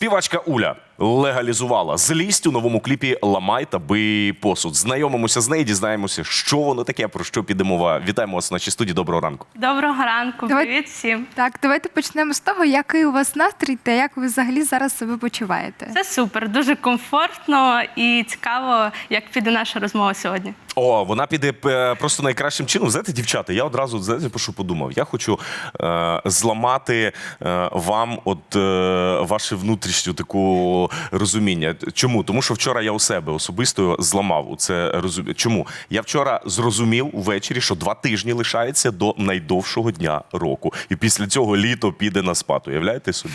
Співачка Уля легалізувала злість у новому кліпі Ламай та бий посуд. Знайомимося з нею, дізнаємося, що воно таке, про що піде мова. Вітаємо вас в нашій студії. Доброго ранку. Доброго ранку, Давай- привіт всім. Так, давайте почнемо з того, який у вас настрій та як ви взагалі зараз себе почуваєте. Це супер, дуже комфортно і цікаво, як піде наша розмова сьогодні. О, вона піде е, просто найкращим чином. Знаєте, дівчата, я одразу знаєте, про що подумав. Я хочу е, зламати е, вам от е, ваше внутрішнє таку розуміння. Чому? Тому що вчора я у себе особисто зламав це розуміння. Чому? Я вчора зрозумів увечері, що два тижні лишається до найдовшого дня року. І після цього літо піде на спад. Уявляєте собі?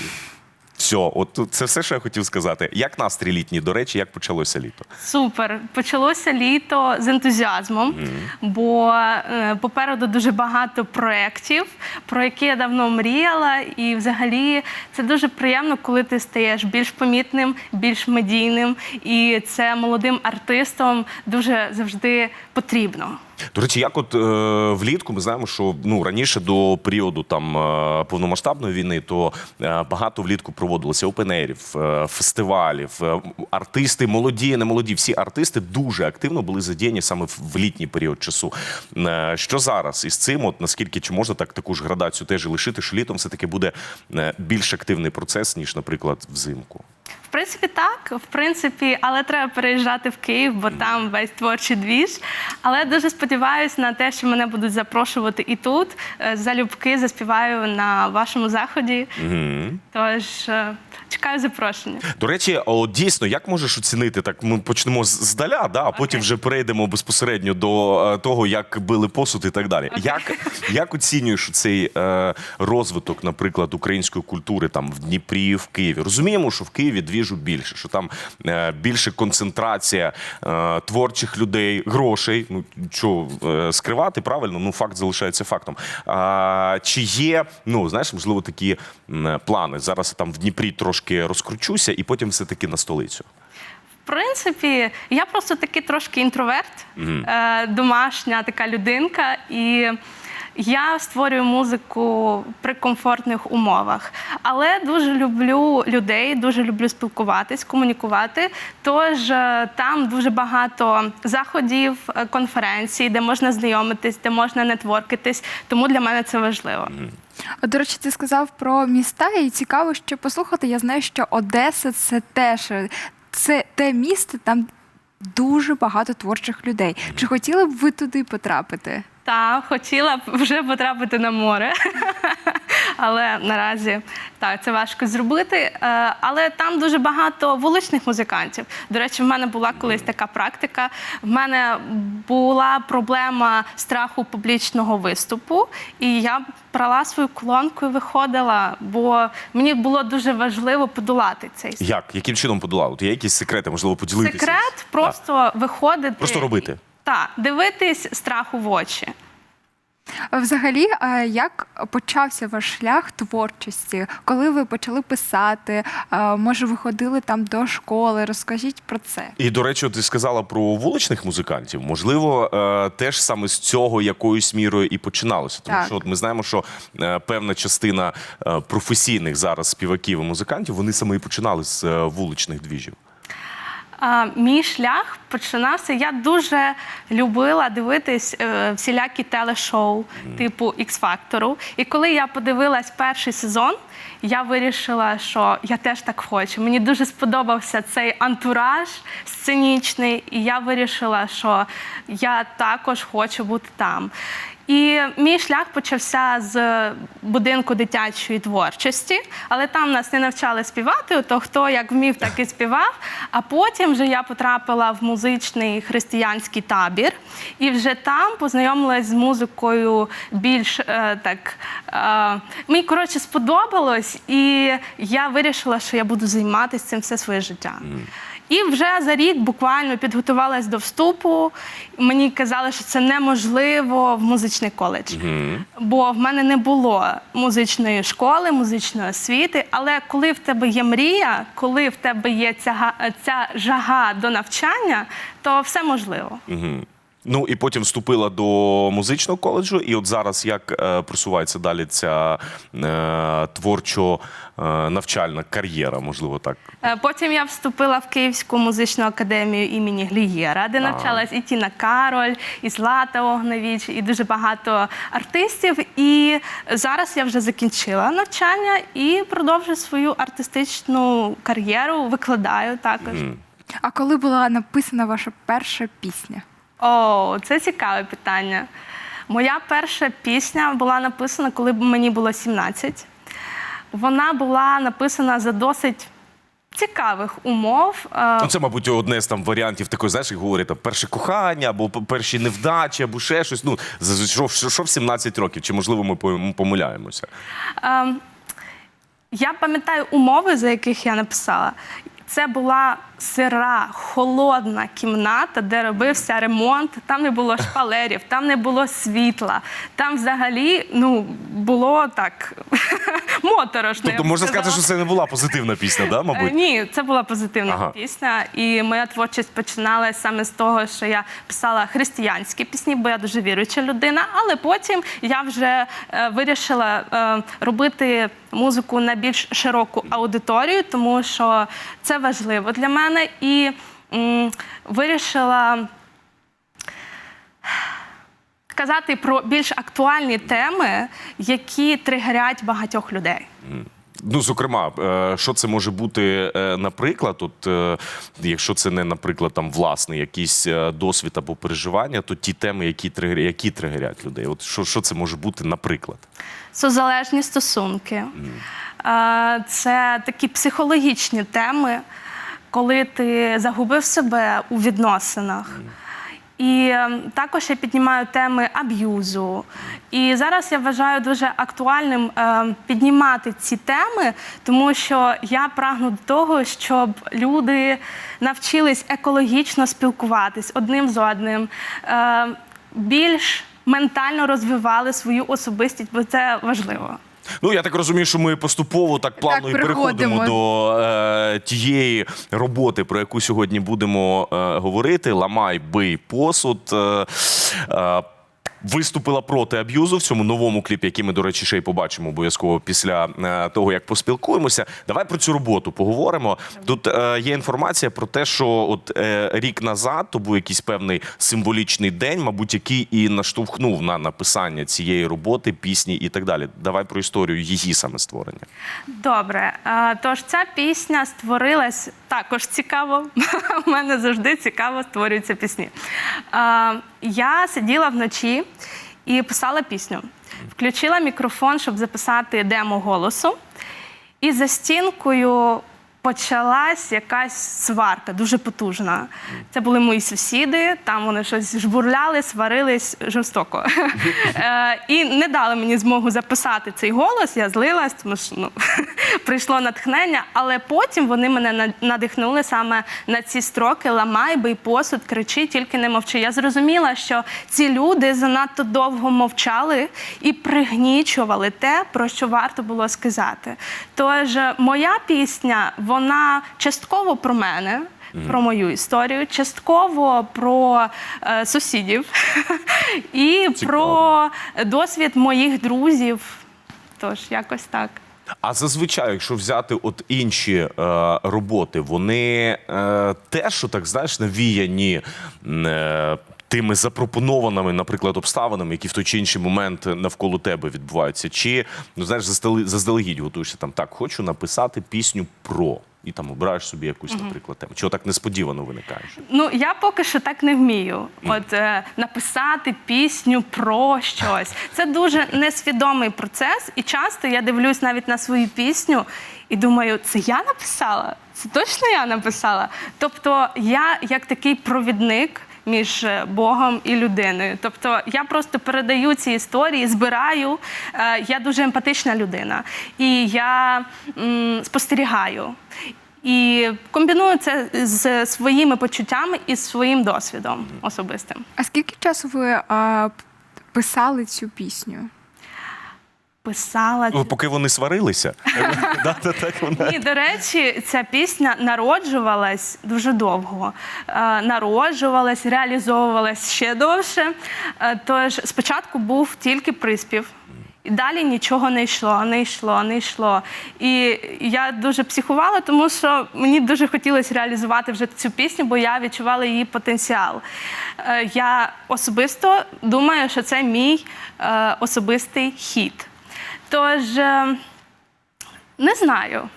Все, от це все, що я хотів сказати. Як настрій літній, до речі, як почалося літо? Супер. Почалося літо з ентузіазмом, бо е, попереду дуже багато проєктів, про які я давно мріяла. І взагалі це дуже приємно, коли ти стаєш більш помітним, більш медійним. І це молодим артистам дуже завжди потрібно. До речі, як от е, влітку ми знаємо, що ну раніше до періоду там е, повномасштабної війни, то е, багато влітку проводилося опенерів, е, фестивалів. Е, артисти, молоді, не молоді, всі артисти дуже активно були задіяні саме в, літній період часу. Е, що зараз із цим? От наскільки чи можна так таку ж градацію теж лишити, що літом все таки буде е, більш активний процес ніж, наприклад, взимку? В принципі, так, в принципі, але треба переїжджати в Київ, бо там весь творчий двіж. Але дуже сподіваюся на те, що мене будуть запрошувати і тут. Е, Залюбки заспіваю на вашому заході. Тож е, чекаю запрошення. До речі, о, дійсно, як можеш оцінити так? Ми почнемо з- здаля, да, а потім вже перейдемо безпосередньо до е, того, як били посуд і так далі. Як, як оцінюєш цей е, розвиток, наприклад, української культури там в Дніпрі, в Києві? Розуміємо, що в Києві двіжу більше, що там е, більше концентрація е, творчих людей, грошей. Ну що е, скривати правильно? Ну факт залишається фактом. Чи є, ну знаєш, можливо, такі плани? Зараз там в Дніпрі трошки розкручуся, і потім все таки на столицю. В принципі, я просто такий трошки інтроверт, е, домашня така людинка, і я створюю музику при комфортних умовах. Але дуже люблю людей, дуже люблю спілкуватись, комунікувати. Тож е, там дуже багато заходів, е, конференцій, де можна знайомитись, де можна нетворкитись. Тому для мене це важливо. До речі, ти сказав про міста, і цікаво, що послухати. Я знаю, що Одеса це теж е, це те місто, там дуже багато творчих людей. Чи хотіли б ви туди потрапити? Та хотіла б вже потрапити на море, але наразі так це важко зробити. Е, Але там дуже багато вуличних музикантів. До речі, в мене була колись така практика. В мене була проблема страху публічного виступу, і я брала свою колонку і виходила, бо мені було дуже важливо подолати цей страх. Як? Яким чином подолав? От є якісь секрети, можливо, поділитися? секрет. Просто виходити Просто робити. Так, дивитись страху в очі. Взагалі, е, як почався ваш шлях творчості? Коли ви почали писати? Е, Може, ви ходили там до школи? Розкажіть про це. І до речі, ти сказала про вуличних музикантів. Можливо, е, теж саме з цього якоюсь мірою і починалося. Тому Так. що от ми знаємо, що певна частина професійних зараз співаків і музикантів вони саме і починали з вуличних двіжів. А, мій шлях починався. Я дуже любила дивитись е, всілякі телешоу, типу X-Factor. І коли я подивилась перший сезон, я вирішила, що я теж так хочу. Мені дуже сподобався цей антураж сценічний, і я вирішила, що я також хочу бути там. І мій шлях почався з будинку дитячої творчості, але там нас не навчали співати, то хто як вмів, так і співав. А потім вже я потрапила в музичний християнський табір, і вже там познайомилась з музикою більш е, так. Е, мені коротше сподобалось, і я вирішила, що я буду займатися цим все своє життя. І вже за рік буквально підготувалась до вступу. Мені казали, що це неможливо в музичний коледж, бо в мене не було музичної школи, музичної освіти. Але коли в тебе є мрія, коли в тебе є ця, ця жага до навчання, то все можливо. Ну і потім вступила до музичного коледжу, і от зараз як е, просувається далі ця е, творчо е, навчальна кар'єра, можливо, так. Е, Потім я вступила в Київську музичну академію імені Глієра, де навчалась і Тіна Кароль, і Злата Огневіч, і дуже багато артистів. І зараз я вже закінчила навчання і продовжую свою артистичну кар'єру, викладаю також. А коли була написана ваша перша пісня? О, це цікаве питання. Моя перша пісня була написана, коли мені було 17. Вона була написана за досить цікавих умов. Е, Ну, це, мабуть, одне з там варіантів такої, знаєш, як говорять, там, перше кохання, або п- перші невдачі, або ще щось. Ну, з- що, що, що в 17 років? Чи можливо ми пом- помиляємося? Ем, я пам'ятаю умови, за яких я написала. Це була сира, холодна кімната, де робився ремонт. Там не було шпалерів, там не було світла. Там взагалі ну, було так моторошно. Тобто можна сказати, що це не була позитивна пісня, да, Е, мабуть? Ні, це була позитивна Ага. пісня. І моя творчість починалася саме з того, що я писала християнські пісні, бо я дуже віруюча людина. Але потім я вже е, вирішила е, робити музику на більш широку аудиторію, тому що це важливо для мене. І м, вирішила казати про більш актуальні теми, які тригерять багатьох людей. Ну, зокрема, е, що це може бути, е, наприклад, от, е, якщо це не, наприклад, там власний якийсь досвід або переживання, то ті теми, які тригер, які тригерять людей. От що, що це може бути, наприклад? Созалежні стосунки. Е, Це такі психологічні теми, коли ти загубив себе у відносинах. І е, також я піднімаю теми аб'юзу. І зараз я вважаю дуже актуальним е, піднімати ці теми, тому що я прагну до того, щоб люди навчились екологічно спілкуватись одним з одним, е, більш ментально розвивали свою особистість, бо це важливо. Ну, я так розумію, що ми поступово так плавно Так, і переходимо до е, тієї роботи, про яку сьогодні будемо е, говорити. Ламай, бий посуд. Е, е, Виступила проти аб'юзу в цьому новому кліпі, який ми, до речі, ще й побачимо обов'язково після е, того, як поспілкуємося. Давай про цю роботу поговоримо. Тут е, є інформація про те, що от е, рік назад то був якийсь певний символічний день, мабуть, який і наштовхнув на написання цієї роботи, пісні і так далі. Давай про історію її саме створення. Добре, Е, тож ця пісня створилась також цікаво. У мене завжди цікаво створюються пісні. Я сиділа вночі і писала пісню. Включила мікрофон, щоб записати демо голосу. І за стінкою почалась якась сварка, дуже потужна. Це були мої сусіди, там вони щось жбурляли, сварились жорстоко. Е, І не дали мені змогу записати цей голос. Я злилась, тому що ну, прийшло натхнення. Але потім вони мене надихнули саме на ці строки Ламай, бий посуд, кричи, тільки не мовчи. Я зрозуміла, що ці люди занадто довго мовчали і пригнічували те, про що варто було сказати. Тож е, моя пісня, вона частково про мене. Про мою історію, частково про е, сусідів і Цікаво. про досвід моїх друзів. Тож, якось так. А зазвичай, якщо взяти от інші е, роботи, вони е, теж, так знаєш, навіяні. Е, Тими запропонованими, наприклад, обставинами, які в той чи інший момент навколо тебе відбуваються, чи ну знаєш, заздалегідь готуєшся там так, хочу написати пісню про і там обираєш собі якусь, наприклад, тему. Чого так несподівано виникаєш? Ну я поки що так не вмію. От е, написати пісню про щось. Це дуже несвідомий процес, і часто я дивлюсь навіть на свою пісню і думаю, це я написала? Це точно я написала. Тобто, я як такий провідник. Між е, Богом і людиною. Тобто я просто передаю ці історії, збираю. Е, Я дуже емпатична людина. І я м, спостерігаю. І комбіную це з своїми почуттями і з своїм досвідом особистим. А скільки часу ви а, писали цю пісню? Писала. Ну, Поки вони сварилися. Да, да, так вона. Ні, до речі, ця пісня народжувалась дуже довго. Е, Народжувалась, реалізовувалась ще довше. Е, Тож спочатку був тільки приспів. І далі нічого не йшло, не йшло, не йшло. І я дуже психувала, тому що мені дуже хотілося реалізувати вже цю пісню, бо я відчувала її потенціал. Е, Я особисто думаю, що це мій особистий хіт. Тож. е, не знаю,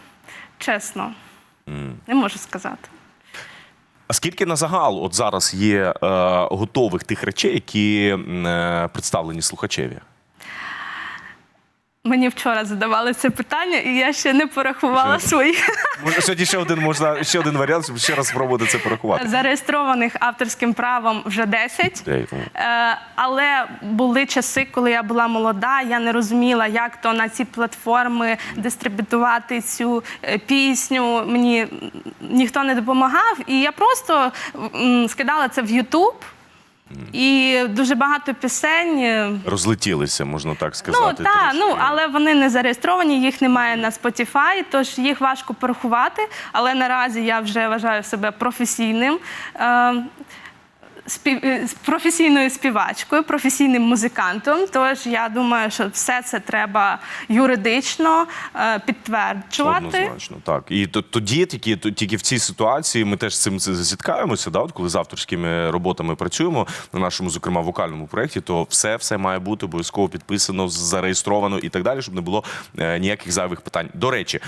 чесно. Не можу сказати. А скільки на загал от зараз є е, готових тих речей, які е, представлені слухачеві? Мені вчора задавали це питання, і я ще не порахувала своїх Може, сьогодні ще один можна ще один варіант, щоб ще раз спробувати це порахувати. зареєстрованих авторським правом вже 10. Ну. Е, але були часи, коли я була молода, я не розуміла, як то на ці платформи дистрибутувати цю е, пісню. Мені м, ніхто не допомагав, і я просто м, скидала це в Ютуб. І дуже багато пісень е, Розлетілися, можна так Ну сказати. так, трошки. ну але вони не зареєстровані, їх немає на Spotify, тож їх важко порахувати. Але наразі я вже вважаю себе професійним. Е, спів- е, професійною співачкою, професійним музикантом. Тож я думаю, що все це треба юридично е, підтверджувати. Однозначно, так. І то- тоді, тільки, тільки в цій ситуації ми теж з цим зіткаємося, да? от коли з авторськими роботами працюємо на нашому, зокрема, вокальному проєкті, то все, все має бути обов'язково підписано, зареєстровано і так далі, щоб не було е, ніяких зайвих питань. До речі,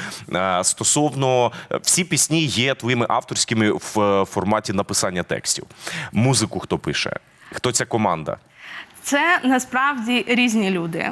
стосовно всі пісні є твоїми авторськими в форматі написання текстів. Музику хто пише? Хто ця команда? Це насправді різні люди.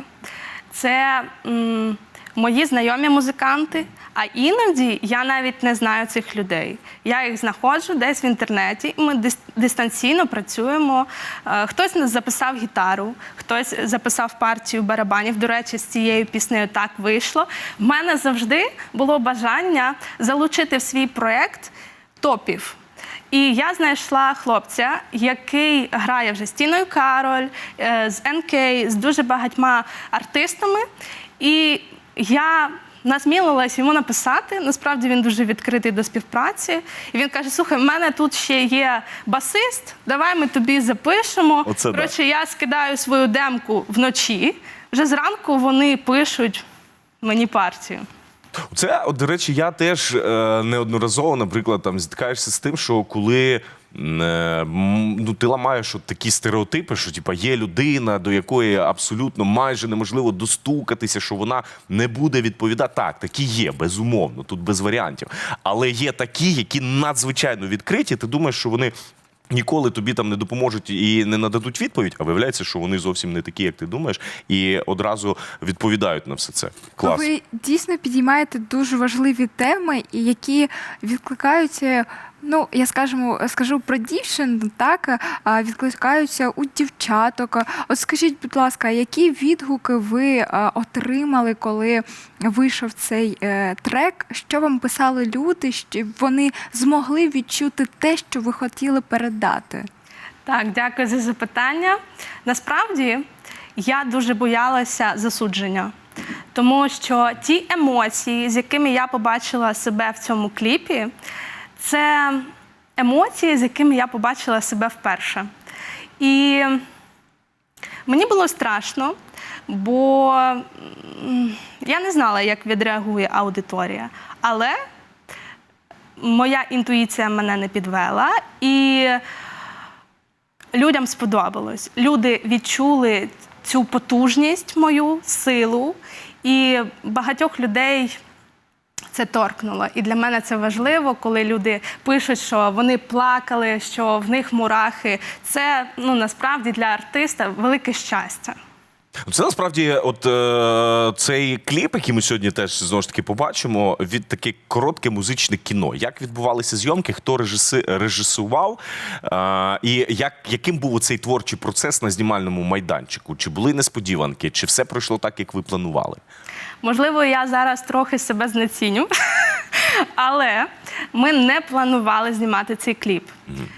Це м, мої знайомі музиканти, а іноді я навіть не знаю цих людей. Я їх знаходжу десь в інтернеті, і ми дис- дистанційно працюємо. Е, Хтось нас записав гітару, хтось записав партію барабанів. До речі, з цією піснею так вийшло. В мене завжди було бажання залучити в свій проект топів. І я знайшла хлопця, який грає вже з Тіною Кароль, е, з НК, з дуже багатьма артистами. І я насмілилась йому написати. Насправді він дуже відкритий до співпраці. І він каже: слухай, в мене тут ще є басист, давай ми тобі запишемо. Оце да. Я скидаю свою демку вночі. Вже зранку вони пишуть мені партію. Це, от, до речі, я теж е, неодноразово, наприклад, там зіткаєшся з тим, що коли. е, Ну, ти ламаєш от такі стереотипи, що типа є людина, до якої абсолютно майже неможливо достукатися, що вона не буде відповідати. Так, такі є, безумовно, тут без варіантів. Але є такі, які надзвичайно відкриті. Ти думаєш, що вони ніколи тобі там не допоможуть і не нададуть відповідь, а виявляється, що вони зовсім не такі, як ти думаєш, і одразу відповідають на все це. Клас. Ви дійсно підіймаєте дуже важливі теми, які відкликаються. Ну, я скажімо, скажу про дівчин, так відкликаються у дівчаток. От скажіть, будь ласка, які відгуки ви отримали, коли вийшов цей е, трек? Що вам писали люди, щоб вони змогли відчути те, що ви хотіли передати? Так, дякую за запитання. Насправді я дуже боялася засудження, тому що ті емоції, з якими я побачила себе в цьому кліпі, це емоції, з якими я побачила себе вперше. І мені було страшно, бо я не знала, як відреагує аудиторія. Але моя інтуїція мене не підвела. І людям сподобалось. Люди відчули цю потужність, мою силу, і багатьох людей. Це торкнуло. І для мене це важливо, коли люди пишуть, що вони плакали, що в них мурахи. Це ну насправді для артиста велике щастя. Це насправді, от е, цей кліп, який ми сьогодні теж знову ж таки побачимо, від таке коротке музичне кіно. Як відбувалися зйомки, хто режиси, режисував, е, і як, яким був цей творчий процес на знімальному майданчику? Чи були несподіванки, чи все пройшло так, як ви планували? Можливо, я зараз трохи себе знеціню, але ми не планували знімати цей кліп.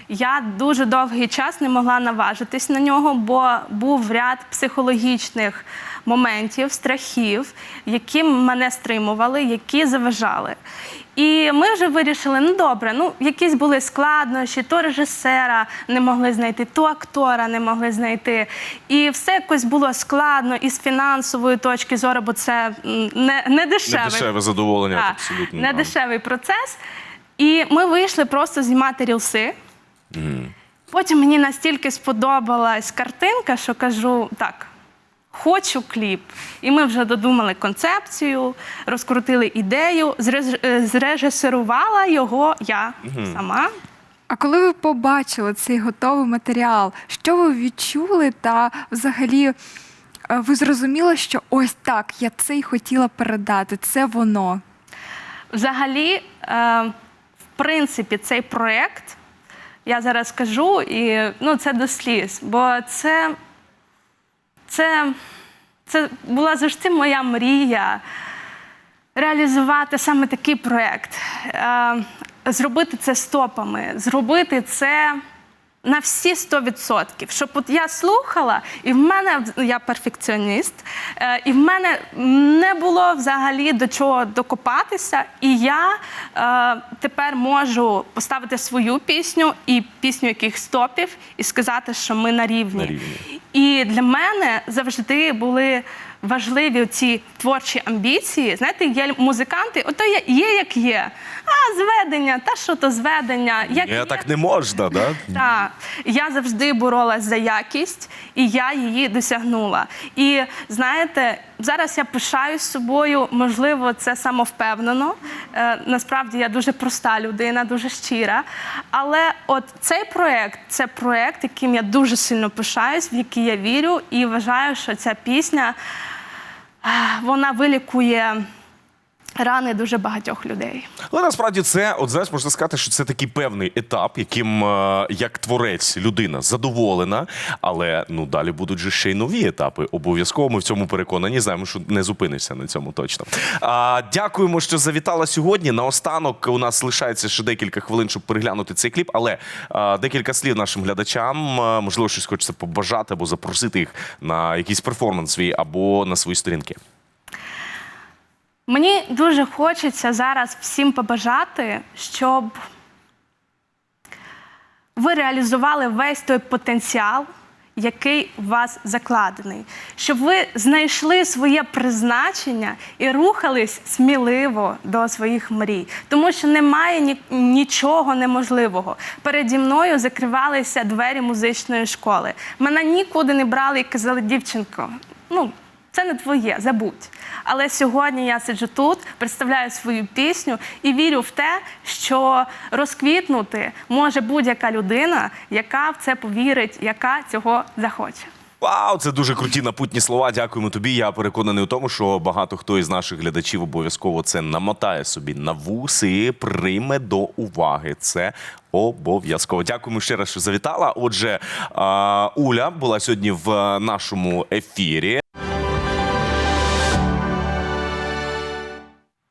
Я дуже довгий час не могла наважитись на нього, бо був ряд психологічних моментів, страхів, які мене стримували, які заважали. І ми вже вирішили: ну добре, ну якісь були складнощі, то режисера не могли знайти, то актора не могли знайти. І все якось було складно і з фінансової точки зору, бо це не, не Не дешеве задоволення, так, абсолютно. не да. дешевий процес. І ми вийшли просто знімати рілси. Потім мені настільки сподобалась картинка, що кажу: так, хочу кліп. І ми вже додумали концепцію, розкрутили ідею, е, зрежисерувала його я сама. А коли ви побачили цей готовий матеріал, що ви відчули та взагалі е, ви зрозуміли, що ось так, я це й хотіла передати, це воно. Взагалі, е, в принципі, цей проєкт, я зараз скажу, і ну, це до сліз, бо це, це, це була завжди моя мрія реалізувати саме такий проєкт. Е, зробити це стопами, зробити це. На всі 100%. Щоб от я слухала, і в мене я перфекціоніст, е, і в мене не було взагалі до чого докопатися. І я е, тепер можу поставити свою пісню і пісню яких стопів, і сказати, що ми на рівні. На рівні. І для мене завжди були важливі ці творчі амбіції. Знаєте, є музиканти, ото є, є як є. А, зведення, та що то зведення? Як Я є, так не можна, да? так, я завжди боролась за якість, і я її досягнула. І знаєте, зараз я пишаюсь собою, можливо, це самовпевнено. Е, насправді я дуже проста людина, дуже щира. Але от цей проект це проект, яким я дуже сильно пишаюсь, в який я вірю, і вважаю, що ця пісня вона вилікує рани дуже багатьох людей. Але насправді це, от знаєш, можна сказати, що це такий певний етап, яким е, як творець людина задоволена, але ну далі будуть же ще й нові етапи. Обов'язково ми в цьому переконані. Знаємо, що не зупинишся на цьому точно. А, дякуємо, що завітала сьогодні. Наостанок у нас лишається ще декілька хвилин, щоб переглянути цей кліп. Але а, декілька слів нашим глядачам. Можливо, щось хочеться побажати або запросити їх на якийсь перформанс свій або на свої сторінки. Мені дуже хочеться зараз всім побажати, щоб ви реалізували весь той потенціал, який у вас закладений, щоб ви знайшли своє призначення і рухались сміливо до своїх мрій, тому що немає ні, нічого неможливого. Переді мною закривалися двері музичної школи. Мене нікуди не брали і казали, дівчинко, ну це не твоє, забудь. Але сьогодні я сиджу тут, представляю свою пісню і вірю в те, що розквітнути може будь-яка людина, яка в це повірить, яка цього захоче. Вау, це дуже круті напутні слова. Дякуємо тобі. Я переконаний у тому, що багато хто із наших глядачів обов'язково це намотає собі на вуси і прийме до уваги. Це обов'язково. Дякуємо ще раз, що завітала. Отже, Уля була сьогодні в нашому ефірі.